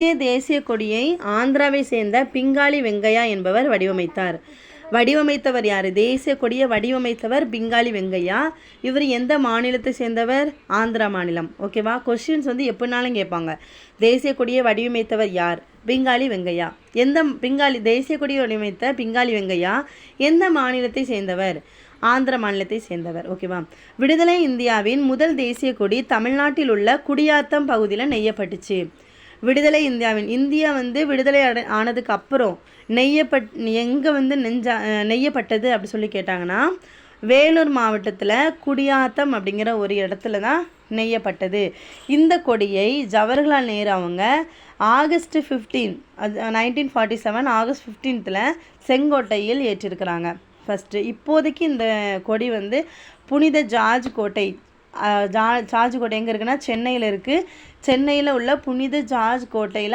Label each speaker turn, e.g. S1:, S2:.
S1: இந்திய தேசிய கொடியை ஆந்திராவை சேர்ந்த பிங்காலி வெங்கையா என்பவர் வடிவமைத்தார். வடிவமைத்தவர் யார்? தேசிய கொடியை வடிவமைத்தவர் பிங்காலி வெங்கையா. இவர் எந்த மாநிலத்தை சேர்ந்தவர்? ஆந்திரா மாநிலம். ஓகேவா கொஸ்டின்ஸ் வந்து எப்படினாலும் கேட்பாங்க. தேசிய கொடியை வடிவமைத்தவர் யார்? பிங்காலி வெங்கையா. எந்த பிங்காலி தேசிய கொடியை வடிவமைத்த பிங்காலி வெங்கையா எந்த மாநிலத்தை சேர்ந்தவர்? ஆந்திர மாநிலத்தை சேர்ந்தவர். ஓகேவா விடுதலை இந்தியாவின் முதல் தேசிய கொடி தமிழ்நாட்டில் உள்ள குடியாத்தம் பகுதியில் நெய்யப்பட்டுச்சு. விடுதலை இந்தியாவின் இந்தியா வந்து விடுதலை அடை ஆனதுக்கு அப்புறம் நெய்யப்பட் எங்கே வந்து நெஞ்சா நெய்யப்பட்டது அப்படி சொல்லி கேட்டாங்கன்னா வேலூர் மாவட்டத்தில் குடியாத்தம் அப்படிங்கிற ஒரு இடத்துல தான் நெய்யப்பட்டது. இந்த கொடியை ஜவஹர்லால் நேரு அவங்க ஆகஸ்ட் ஃபிஃப்டீன் அது நைன்டீன் ஃபார்ட்டி செவன் ஆகஸ்ட் ஃபிஃப்டீன்த்தில் செங்கோட்டையில் ஏற்றிருக்கிறாங்க. ஃபஸ்ட்டு இப்போதைக்கு இந்த கொடி வந்து புனித ஜார்ஜ் கோட்டை ஜா ஜார்ஜ் கோட்டை எங்கே இருக்குன்னா சென்னையில் இருக்குது சென்னையில் உள்ள புனித ஜார்ஜ் கோட்டையில்